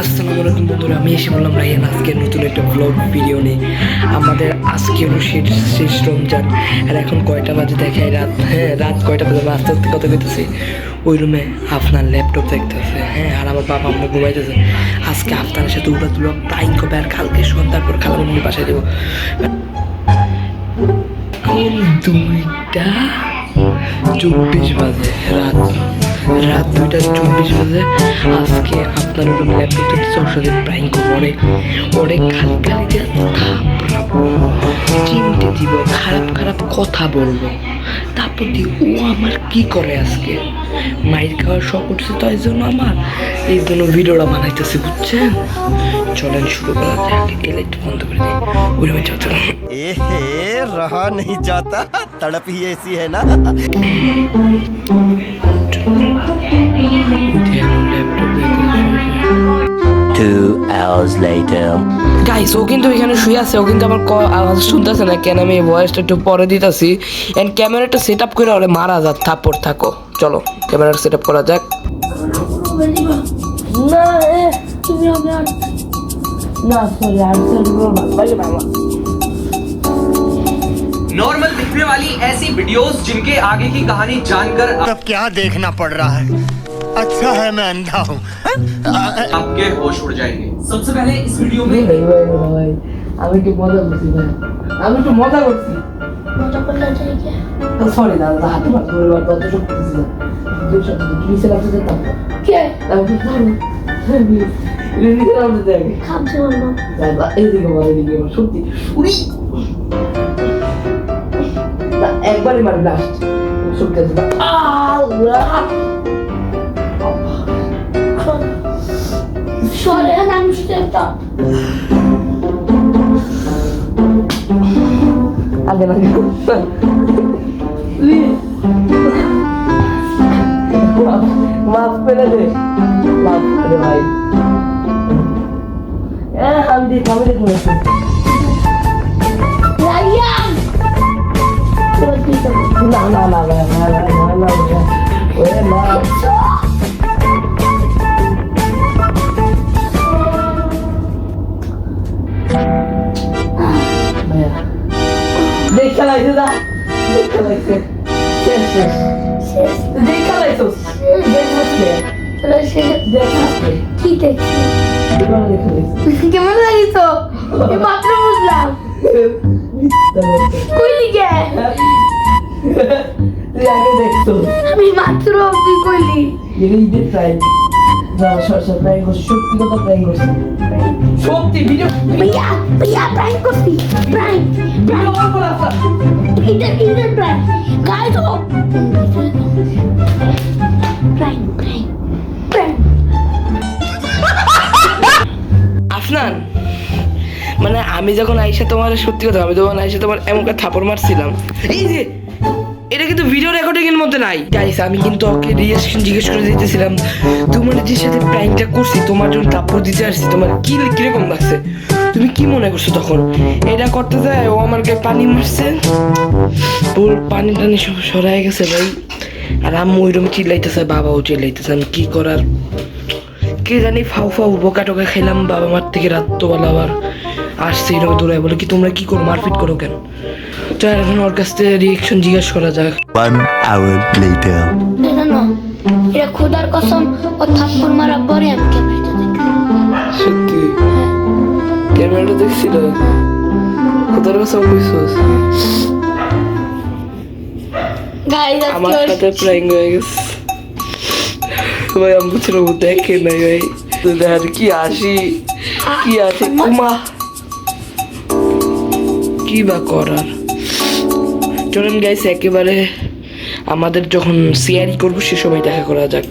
আসসালামু আলাইকুম বন্ধুরা, আমি এসে বললাম, রাইয়ান, আজকে নতুন একটা ব্লগ ভিডিও নিয়ে আমাদের আজকে হলো শেষ শেষ রমজান, আর এখন কয়টা বাজে দেখে রাত? হ্যাঁ রাত কয়টা বাজে? আস্তে আস্তে কথা কইতেছি। ওই রুমে আপনার ল্যাপটপ দেখতেছে হ্যাঁ আর আমার বাবা আমরা ঘুমাইতেছে। আজকে আপনার সাথে উড়া তুলো প্রাইম কবে? আর কালকে সন্ধ্যার পর খালামুনি বাসায় দেবো দুইটা চব্বিশ বাজে, রাত রাত দুইটা চব্বিশ বাজে। আজকে আপনার ওরকম ল্যাপটপটা ওর সাথে প্রাইং করব অনেক অনেক খালি খালি থাপড়াবো দিব খারাপ খারাপ কথা বলব। তারপর দিয়ে ও আমার কি করে আজকে? মাইর খাওয়ার শখ উঠছে তো এই জন্য আমার এই জন্য ভিডিওটা বানাইতেছে বুঝছেন? চলেন শুরু করা যাক গেলে একটু বন্ধ করে দিই। ওই রকম হে রহা নেই যাতা তড়প হি এসি হ্যাঁ না hours later. গাইস ও কিন্তু এখানে শুয়ে আছে ও কিন্তু আমার ক- আওয়াজ শুনতেছে না কেন আমি ভয়েসটা একটু পরে দিতেছি এন্ড ক্যামেরাটা সেট আপ করে ওরে মারা যাক থাপড় থাকো চলো ক্যামেরাটা সেট আপ করা যাক না এ, তুমি আমার না সরি আর সরি না ভাই মামা नॉर्मल दिखने वाली ऐसी वीडियोस जिनके आगे की कहानी जानकर तब क्या देखना पड़ रहा है अच्छा है मैं अंधा हूँ आपके होश उड़ जाएंगे सबसे पहले इस वीडियो में ভাই ভাই ভাই আমি একটু মজা করছি ভাই আমি একটু মজা করছি মজা করলে যাই গে সরি দাদা হাতে মারতে ধরে বার তত সব করতেছি না দুই শব্দ নিচে লাগতে যেতাম কে আমি কি পারবো নিচে লাগতে দেখ খাবছে বললো দাদা এইদিকে মারে এদিকে মারে সত্যি উড়ি না একবারই মারি লাস্ট সত্যি আছে আল্লাহ আমি সেটা আগে না মাফ করে দে মাফ করে ভাই এ আমি দেখ আমি দেখ রাইয়ান তোর কি করব না না না না না না না না লাইছে যা দেখা লাইছে শেষ শেষ দেখা লাইছস দেখাসলে দেখাসলে কি দেখছি কেমন লাগিস মাত্র বুঝলাম কইলি গে তুই আগে দেখতো আমি মাত্র অবধি কইলি এগুলি ঈদের প্রায় যারা সরসা প্রায় করছে সত্যি কথা প্রায় করছে সত্যি ভিডিও ভাইয়া ভাইয়া প্রায় করছি প্রায় প্রায় আসা এটা এটা প্র্যাঙ্ক গাইস ও প্র্যাঙ্ক আফনান মানে আমি যখন আইসা তোমার সত্যি কথা আমি যখন আইসা তোমার এমন করে থাপড় মারছিলাম। এই যে, এটা কিন্তু ভিডিও রেকর্ডিং এর মধ্যে নাই। গাইস আমি কিন্তু ওকে রিয়াকশন জিজ্ঞেস করে দিতেছিলাম, তোমার যে সাথে প্র্যাঙ্কটা করছি, তোমার জন্য থাপ্পড় দিতে আসছি, তোমার কি কীরকম লাগছে? তুমি কি মনে করছ তখন? এটা করতে যায় ও আমার গায়ে পানি মারছে। পুরো পানি টানি সব সরাই গেছে ভাই। আর আম্মু ওইরকম চিল্লাইতেছে বাবাও চিল্লাইতেছে। আমি কি করার? কে জানি ফাউ ফাউ বোকা টোকা খেলাম বাবা মার থেকে রাত্রবেলা আবার আসছে এরকম দৌড়ায়। বলে কি তোমরা কি করো? মারপিট করো কেন? চল এখন ওর কাছ থেকে রিয়েকশন জিজ্ঞাসা করা যাক। One hour later. জানো এটা খোদার কসম ও থাপ্পড় মারার পরে আমি সত্যি? ক্যামেরাটা দেখছিল। কোথার কাছে কইছস গাইস আমার সাথে প্র্যাঙ্ক হয়ে গেছে। ভাই আমি ছিল দেখে নাই ভাই। কি আসি কি আসি উমা! কি বা করার? চলেন গাইস একেবারে আমাদের যখন সিয়ারি করব সে সময় দেখা করা যাক।